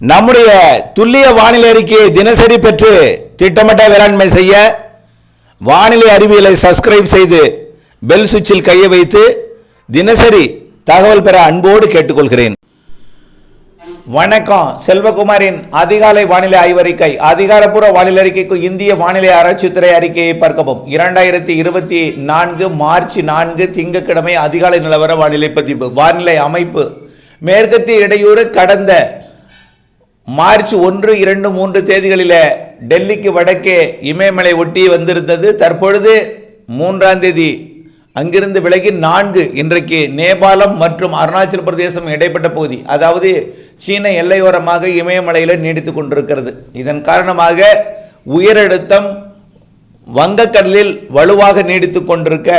நம்முடைய துல்லிய வானிலை அறிக்கையை தினசரி பெற்று திட்டமிட்ட வேளாண்மை செய்ய வானிலை அறிவியலை சப்ஸ்கிரைப் செய்து பெல் சுவிட்சில் கையை வைத்து தினசரி தகவல் பெற அன்போடு கேட்டுக்கொள்கிறேன். வணக்கம். செல்வகுமாரின் அதிகாலை வானிலை ஆய்வறிக்கை அதிகாரப்பூர்வ வானிலை அறிக்கைக்கு இந்திய வானிலை ஆராய்ச்சித்துறை அறிக்கையை பார்க்கவும். இரண்டாயிரத்தி இருபத்தி நான்கு மார்ச் நான்கு திங்கட்கிழமை அதிகாலை நிலவர வானிலை பதிவு. வானிலை அமைப்பு. மேற்கத்திய இடையூறு கடந்த மார்ச் ஒன்று இரண்டு மூன்று தேதிகளில் டெல்லிக்கு வடக்கே இமயமலை ஒட்டி வந்திருந்தது. தற்பொழுது மூன்றாம் தேதி அங்கிருந்து விலகி நான்கு இன்றைக்கு நேபாளம் மற்றும் அருணாச்சல பிரதேசம் இடைப்பட்ட பகுதி அதாவது சீன எல்லையோரமாக இமயமலையில் நீடித்து கொண்டிருக்கிறது. இதன் காரணமாக உயரழுத்தம் வங்கக்கடலில் வலுவாக நீடித்து கொண்டிருக்க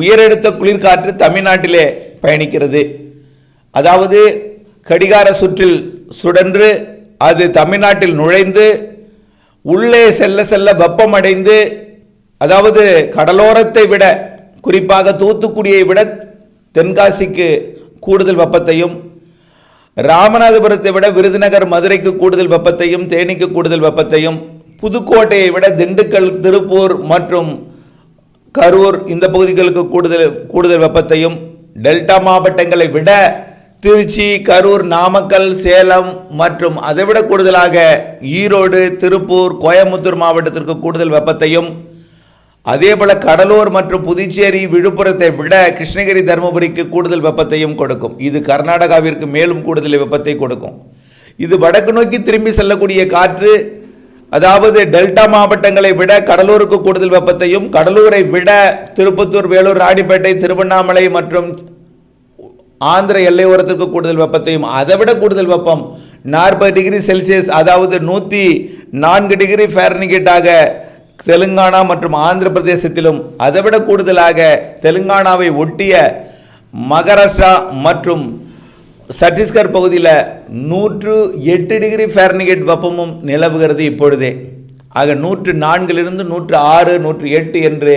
உயரழுத்த குளிர்காற்று தமிழ்நாட்டிலே பயணிக்கிறது. அதாவது கடிகார சுற்றில் சுடன்று அது தமிழ்நாட்டில் நுழைந்து உள்ளே செல்ல செல்ல வெப்பமடைந்து அதாவது கடலோரத்தை விட குறிப்பாக தூத்துக்குடியை விட தென்காசிக்கு கூடுதல் வெப்பத்தையும் ராமநாதபுரத்தை விட விருதுநகர் மதுரைக்கு கூடுதல் வெப்பத்தையும் தேனிக்கு கூடுதல் வெப்பத்தையும் புதுக்கோட்டையை விட திண்டுக்கல் திருப்பூர் மற்றும் கரூர் இந்த பகுதிகளுக்கு கூடுதல் கூடுதல் வெப்பத்தையும் டெல்டா மாவட்டங்களை விட திருச்சி கரூர் நாமக்கல் சேலம் மற்றும் அதைவிட கூடுதலாக ஈரோடு திருப்பூர் கோயம்புத்தூர் மாவட்டத்திற்கு கூடுதல் வெப்பத்தையும் அதேபோல கடலூர் மற்றும் புதுச்சேரி விழுப்புரத்தை விட கிருஷ்ணகிரி தருமபுரிக்கு கூடுதல் வெப்பத்தையும் கொடுக்கும். இது கர்நாடகாவிற்கு மேலும் கூடுதல் வெப்பத்தை கொடுக்கும். இது வடக்கு நோக்கி திரும்பி செல்லக்கூடிய காற்று அதாவது டெல்டா மாவட்டங்களை விட கடலூருக்கு கூடுதல் வெப்பத்தையும் கடலூரை விட திருப்பத்தூர் வேலூர் ராணிப்பேட்டை திருவண்ணாமலை மற்றும் ஆந்திர எல்லையோரத்திற்கு கூடுதல் வெப்பத்தையும் அதை விட கூடுதல் வெப்பம் நாற்பது டிகிரி செல்சியஸ் அதாவது நூற்றி நான்கு டிகிரி ஃபேரன்கிட்டாக தெலுங்கானா மற்றும் ஆந்திர பிரதேசத்திலும் அதைவிட கூடுதலாக தெலுங்கானாவை ஒட்டிய மகாராஷ்டிரா மற்றும் சத்தீஸ்கர் பகுதியில் நூற்று எட்டு டிகிரி ஃபேரன்கேட் வெப்பமும் நிலவுகிறது இப்பொழுதே. ஆக நூற்று நான்கிலிருந்து நூற்று ஆறு நூற்று எட்டு என்று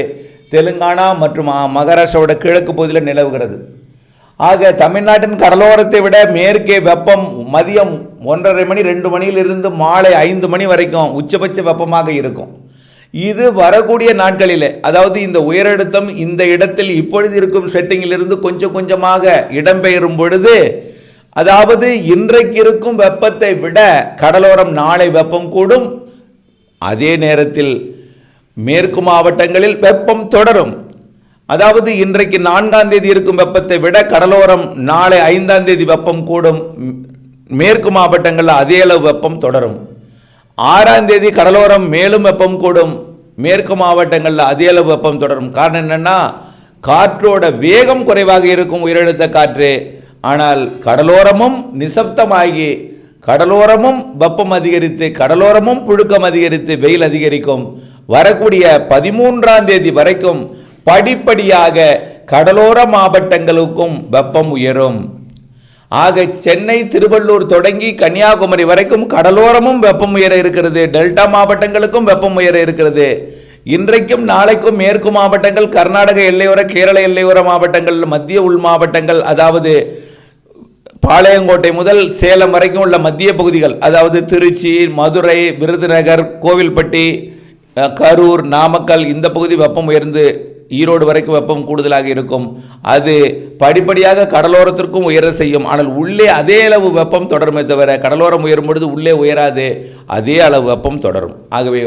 தெலுங்கானா மற்றும் மகாராஷ்டிராவோட கிழக்கு பகுதியில் நிலவுகிறது. ஆக தமிழ்நாட்டின் கடலோரத்தை விட மேற்கே வெப்பம் மதியம் ஒன்றரை மணி ரெண்டு மணியிலிருந்து மாலை ஐந்து மணி வரைக்கும் உச்சபட்ச வெப்பமாக இருக்கும். இது வரக்கூடிய நாட்களில் அதாவது இந்த உயரழுத்தம் இந்த இடத்தில் இப்பொழுது இருக்கும் செட்டிங்கிலிருந்து கொஞ்சம் கொஞ்சமாக இடம்பெயரும் பொழுது அதாவது இன்றைக்கு இருக்கும் வெப்பத்தை விட கடலோரம் நாளை வெப்பம் கூடும். அதே நேரத்தில் மேற்கு மாவட்டங்களில் வெப்பம் தொடரும். அதாவது இன்றைக்கு நான்காம் தேதி இருக்கும் வெப்பத்தை விட கடலோரம் நாளை ஐந்தாம் தேதி வெப்பம் கூடும். மேற்கு மாவட்டங்களில் அதே அளவு வெப்பம் தொடரும். ஆறாம் தேதி கடலோரம் மேலும் வெப்பம் கூடும். மேற்கு மாவட்டங்களில் அதே அளவு வெப்பம் தொடரும். காரணம் என்னென்னா காற்றோட வேகம் குறைவாக இருக்கும் உயரழுத்த காற்று. ஆனால் கடலோரமும் நிசப்தமாகி கடலோரமும் வெப்பம் அதிகரித்து கடலோரமும் புழுக்கம் அதிகரித்து வெயில் அதிகரிக்கும். வரக்கூடிய பதிமூன்றாம் தேதி வரைக்கும் படிப்படியாக கடலோர மாவட்டங்களுக்கும் வெப்பம் உயரும். ஆக சென்னை திருவள்ளூர் தொடங்கி கன்னியாகுமரி வரைக்கும் கடலோரமும் வெப்பம் உயர இருக்கிறது. டெல்டா மாவட்டங்களுக்கும் வெப்பம் உயர இருக்கிறது. இன்றைக்கும் நாளைக்கும் மேற்கு மாவட்டங்கள் கர்நாடக எல்லையோர கேரள எல்லையோர மாவட்டங்கள் மத்திய உள் மாவட்டங்கள் அதாவது பாளையங்கோட்டை முதல் சேலம் வரைக்கும் உள்ள மத்திய பகுதிகள் அதாவது திருச்சி மதுரை விருதுநகர் கோவில்பட்டி கரூர் நாமக்கல் இந்த பகுதி வெப்பம் உயர்ந்து ஈரோடு வரைக்கும் வெப்பம் கூடுதலாக இருக்கும். அது படிப்படியாக கடலோரத்திற்கும் உயர செய்யும். ஆனால் உள்ளே அதே அளவு வெப்பம் தொடருமே தவிர கடலோரம் உயரும் பொழுது உள்ளே உயராது. அதே அளவு வெப்பம் தொடரும். ஆகவே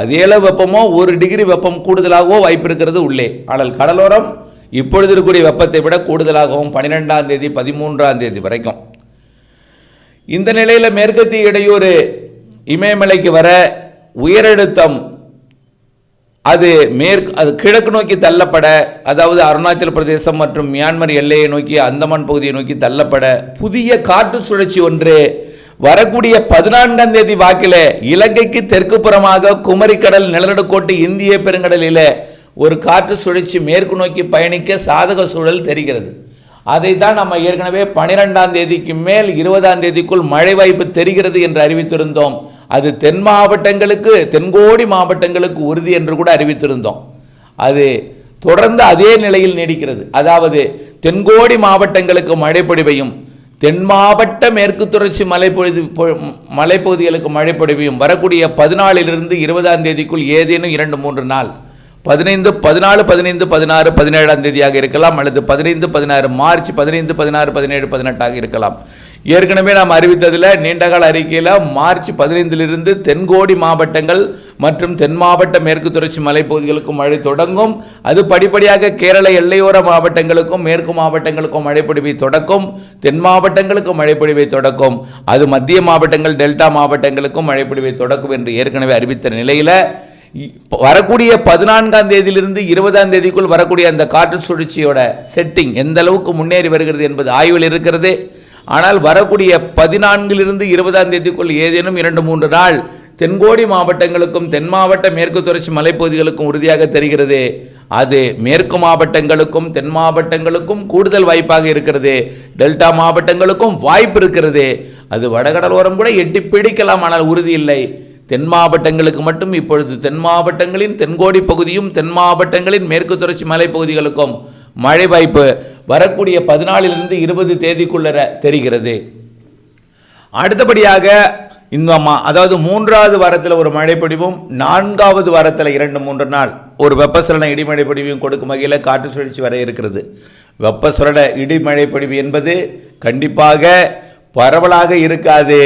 அதே அளவு வெப்பமோ ஒரு டிகிரி வெப்பம் கூடுதலாகவோ வாய்ப்பு இருக்கிறது உள்ளே. ஆனால் கடலோரம் இப்பொழுது இருக்கக்கூடிய வெப்பத்தை விட கூடுதலாகவும் பன்னிரெண்டாம் தேதி பதிமூன்றாம் தேதி வரைக்கும். இந்த நிலையில் மேற்கத்திய இடையூறு இமயமலைக்கு வர உயரழுத்தம் அது மேற்கு அது கிழக்கு நோக்கி தள்ளப்பட அதாவது அருணாச்சல பிரதேசம் மற்றும் மியான்மர் எல்லையை நோக்கி அந்தமான் பகுதியை நோக்கி தள்ளப்பட புதிய காற்று சுழற்சி ஒன்று வரக்கூடிய பதினான்காம் தேதி வாக்கில் இலங்கைக்கு தெற்கு புறமாக குமரிக்கடல் நிலநடுக்கோட்டு இந்திய பெருங்கடலில் ஒரு காற்று சுழற்சி மேற்கு நோக்கி பயணிக்க சாதக சூழல் தெரிகிறது. அதை தான் நம்ம ஏற்கனவே பனிரெண்டாம் தேதிக்கு மேல் இருபதாம் தேதிக்குள் மழை வாய்ப்பு தெரிகிறது என்று அறிவித்திருந்தோம். அது தென் மாவட்டங்களுக்கு தென்கோடி மாவட்டங்களுக்கு உறுதி என்று கூட அறிவித்திருந்தோம். அது தொடர்ந்து அதே நிலையில் நீடிக்கிறது. அதாவது தென்கோடி மாவட்டங்களுக்கு மழைப்பொடிவையும் தென் மாவட்ட மேற்கு தொடர்ச்சி மலைப்பொழுது மலைப்பகுதிகளுக்கு மழைப்பொடிவையும் வரக்கூடிய பதினாலிலிருந்து இருபதாம் தேதிக்குள் ஏதேனும் இரண்டு மூன்று நாள் பதினைந்து பதினாலு பதினைந்து பதினாறு பதினேழாம் தேதியாக இருக்கலாம் அல்லது பதினைந்து பதினாறு மார்ச் பதினைந்து பதினாறு பதினேழு பதினெட்டாக இருக்கலாம். ஏற்கனவே நாம் அறிவித்ததில் நீண்டகால அறிக்கையில் மார்ச் பதினைந்திலிருந்து தென்கோடி மாவட்டங்கள் மற்றும் தென் மாவட்ட மேற்கு தொடர்ச்சி மலைப்பகுதிகளுக்கும் மழை தொடங்கும். அது படிப்படியாக கேரள எல்லையோர மாவட்டங்களுக்கும் மேற்கு மாவட்டங்களுக்கும் மழைப்பொழிவை தொடக்கும். தென் மாவட்டங்களுக்கும் மழைப்பொழிவை தொடக்கும். அது மத்திய மாவட்டங்கள் டெல்டா மாவட்டங்களுக்கும் மழைப்பொழிவை தொடக்கும் என்று ஏற்கனவே அறிவித்த நிலையில் வரக்கூடிய பதினான்காம் தேதியிலிருந்து இருபதாம் தேதிக்குள் வரக்கூடிய அந்த காற்று சுழற்சியோட செட்டிங் எந்த அளவுக்கு முன்னேறி வருகிறது என்பது ஆய்வில் இருக்கிறது. ஆனால் வரக்கூடிய பதினான்கிலிருந்து இருபதாம் தேதிக்குள் ஏதேனும் இரண்டு மூன்று நாள் தென்கோடி மாவட்டங்களுக்கும் தென் மாவட்ட மேற்கு தொடர்ச்சி மலைப்பகுதிகளுக்கும் உறுதியாக தெரிகிறது. அது மேற்கு மாவட்டங்களுக்கும் தென் மாவட்டங்களுக்கும் கூடுதல் வாய்ப்பாக இருக்கிறது. டெல்டா மாவட்டங்களுக்கும் வாய்ப்பு இருக்கிறது. அது வடகடலோரம் கூட எட்டி பிடிக்கலாம் ஆனால் உறுதி இல்லை. தென் மாவட்டங்களுக்கு மட்டும் இப்பொழுது தென் மாவட்டங்களின் தென்கோடி பகுதியும் தென் மாவட்டங்களின் மேற்கு தொடர்ச்சி மலைப்பகுதிகளுக்கும் மழை வாய்ப்பு வரக்கூடிய பதினாலிலிருந்து இருபது தேதிக்குள்ளர தெரிகிறது. அடுத்தபடியாக இந்த மா அதாவது மூன்றாவது வாரத்தில் ஒரு மழைப்பொழிவும் நான்காவது வாரத்தில் இரண்டு மூன்று நாள் ஒரு வெப்பசலன இடிமழை பொடிவையும் கொடுக்கும் வகையில் காற்று சுழற்சி வர இருக்கிறது. வெப்பசலன இடிமழை பொடிவு என்பது கண்டிப்பாக பரவலாக இருக்காது.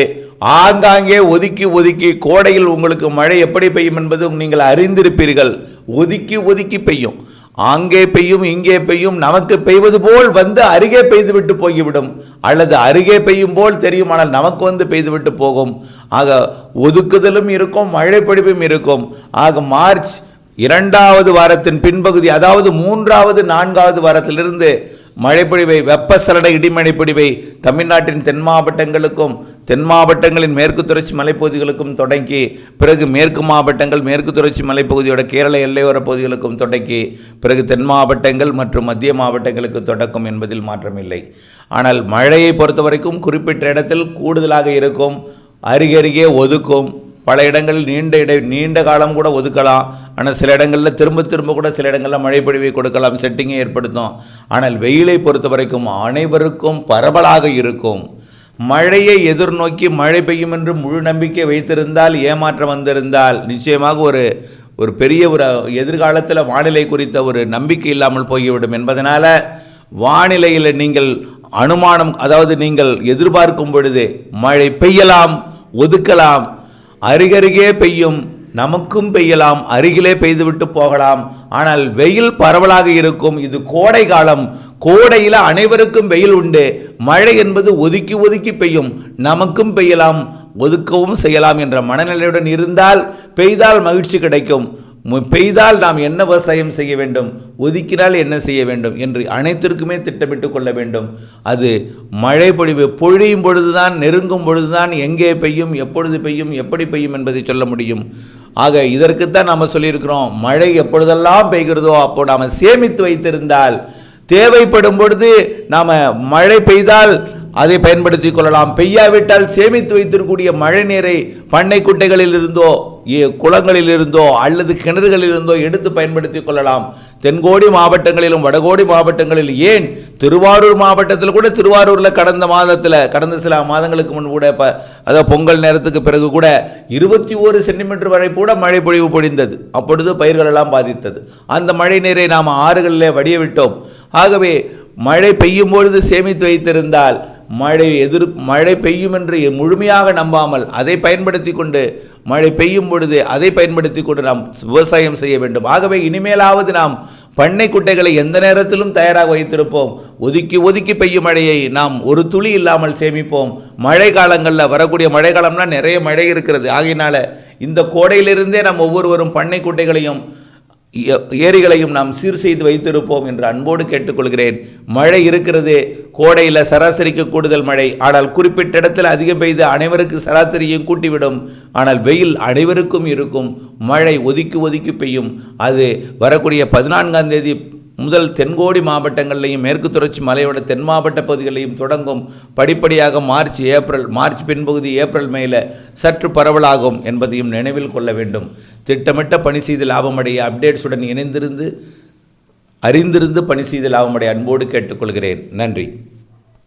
ஆங்காங்கே ஒதுக்கி ஒதுக்கி கோடையில் உங்களுக்கு மழை எப்படி பெய்யும் என்பது நீங்கள் அறிந்திருப்பீர்கள். ஒதுக்கி ஒதுக்கி பெய்யும். ஆங்கே பெய்யும் இங்கே பெய்யும் நமக்கு பெய்வது போல் வந்து அருகே பெய்துவிட்டு போய்விடும். அல்லது அருகே பெய்யும் போல் தெரியும் ஆனால் நமக்கு வந்து பெய்துவிட்டு போகும். ஆக ஒதுக்குதலும் இருக்கும் மழை இருக்கும். ஆக மார்ச் இரண்டாவது வாரத்தின் பின்பகுதி அதாவது மூன்றாவது நான்காவது வாரத்திலிருந்து மழைப்பொழிவை வெப்பசலட இடிமழைப்பொழிவை தமிழ்நாட்டின் தென் மாவட்டங்களுக்கும் தென் மாவட்டங்களின் மேற்கு தொடர்ச்சி மலைப்பகுதிகளுக்கும் தொடங்கி பிறகு மேற்கு மாவட்டங்கள் மேற்கு தொடர்ச்சி மலைப்பகுதியோட கேரள எல்லையோர பகுதிகளுக்கும் தொடங்கி பிறகு தென் மாவட்டங்கள் மற்றும் மத்திய மாவட்டங்களுக்கு தொடக்கும் என்பதில் மாற்றமில்லை. ஆனால் மழையை பொறுத்த வரைக்கும் குறிப்பிட்ட இடத்தில் கூடுதலாக இருக்கும் அருகருகே ஒதுக்கும் பல இடங்களில் நீண்ட இடை நீண்ட காலம் கூட ஒதுக்கலாம். ஆனால் சில இடங்களில் திரும்ப திரும்ப கூட சில இடங்களில் மழை பொழிவை கொடுக்கலாம். செட்டிங்கை ஏற்படுத்தும். ஆனால் வெயிலை பொறுத்த வரைக்கும் அனைவருக்கும் பரவலாக இருக்கும். மழையை எதிர்நோக்கி மழை பெய்யும் என்று முழு நம்பிக்கை வைத்திருந்தால் ஏமாற்றம் வந்திருந்தால் நிச்சயமாக ஒரு ஒரு பெரிய ஒரு எதிர்காலத்தில் வானிலை குறித்த ஒரு நம்பிக்கை இல்லாமல் போய்விடும். என்பதனால் வானிலையில் நீங்கள் அனுமானம் அதாவது நீங்கள் எதிர்பார்க்கும் பொழுது மழை பெய்யலாம் ஒதுக்கலாம் அருகருகே பெய்யும். நமக்கும் பெய்யலாம். அருகிலே பெய்துவிட்டு போகலாம். ஆனால் வெயில் பரவலாக இருக்கும். இது கோடை காலம். கோடையில் அனைவருக்கும் வெயில் உண்டு. மழை என்பது ஒதுக்கி ஒதுக்கி பெய்யும். நமக்கும் பெய்யலாம். ஒதுக்கவும் செய்யலாம் என்ற மனநிலையுடன் இருந்தால் பெய்தால் மகிழ்ச்சி கிடைக்கும். பெய்தால் நாம் என்ன விவசாயம் செய்ய வேண்டும்? ஒதுக்கினால் என்ன செய்ய வேண்டும்? என்று அனைத்திற்குமே திட்டமிட்டு கொள்ள வேண்டும். அது மழை பொழிவு பொழியும் பொழுதுதான் நெருங்கும் பொழுதுதான் எங்கே பெய்யும் எப்பொழுது பெய்யும் எப்படி பெய்யும் என்பதை சொல்ல முடியும். ஆக இதற்குத்தான் நாம் சொல்லியிருக்கிறோம் மழை எப்பொழுதெல்லாம் பெய்கிறதோ அப்போ நாம் சேமித்து வைத்திருந்தால் தேவைப்படும் பொழுது நாம் மழை பெய்தால் அதை பயன்படுத்தி கொள்ளலாம். பெய்யாவிட்டால் சேமித்து வைத்திருக்கக்கூடிய மழை நீரை பண்ணை குட்டைகளில் இருந்தோ ஏ- குளங்களில் இருந்தோ அல்லது கிணறுகளில் இருந்தோ எடுத்து பயன்படுத்தி கொள்ளலாம். தென்கோடி மாவட்டங்களிலும் வடகோடி மாவட்டங்களில் ஏன்? திருவாரூர் மாவட்டத்தில் கூட திருவாரூரில் கடந்த மாதத்தில் கடந்த சில மாதங்களுக்கு முன் கூட இப்போ அதாவது பொங்கல் நேரத்துக்கு பிறகு கூட இருபத்தி ஒரு சென்டிமீட்டர் வரை கூட மழை பொழிவு பொழிந்தது. அப்பொழுது பயிர்களெல்லாம் பாதித்தது. அந்த மழை நீரை நாம் ஆறுகளிலே வடிய விட்டோம் ஆகவே மழை பெய்யும் பொழுது சேமித்து வைத்திருந்தால் மழை எதிர் மழை பெய்யும் என்று முழுமையாக நம்பாமல் அதை பயன்படுத்தி கொண்டு மழை பெய்யும் பொழுது அதை பயன்படுத்தி கொண்டு நாம் விவசாயம் செய்ய வேண்டும். ஆகவே இனிமேலாவது நாம் பண்ணை குட்டைகளை எந்த நேரத்திலும் தயாராக வைத்திருப்போம். ஒதுக்கி ஒதுக்கி பெய்யும் மழையை நாம் ஒரு துளி இல்லாமல் சேமிப்போம். மழை காலங்களில் வரக்கூடிய மழை காலம்னா நிறைய மழை இருக்கிறது. ஆகையினால இந்த கோடையிலிருந்தே நாம் ஒவ்வொருவரும் பண்ணை குட்டைகளையும் ஏரிகளையும் நாம் சீர் செய்து வைத்திருப்போம் என்று அன்போடு கேட்டுக்கொள்கிறேன். மழை இருக்கிறது. கோடையில் சராசரிக்கு கூடுதல் மழை. ஆனால் குறிப்பிட்ட இடத்தில் அதிகம் பெய்து அனைவருக்கு சராசரியும் கூட்டிவிடும். ஆனால் வெயில் அனைவருக்கும் இருக்கும். மழை ஒதுக்கி ஒதுக்கி பெய்யும். அது வரக்கூடிய பதினான்காம் தேதி முதல் தென்கோடி மாவட்டங்கள்லையும் மேற்கு தொடர்ச்சி மலையோட தென் மாவட்ட பகுதிகளையும் தொடங்கும். படிப்படியாக மார்ச் ஏப்ரல் மார்ச் பின்பகுதி ஏப்ரல் மேல சற்று பரவலாகும் என்பதையும் நினைவில் கொள்ள வேண்டும். திட்டமிட்ட பணி செய்து லாபமடைய அப்டேட்ஸுடன் இணைந்திருந்து அறிந்திருந்து பணி செய்து லாபமடைய அன்போடு கேட்டுக்கொள்கிறேன். நன்றி.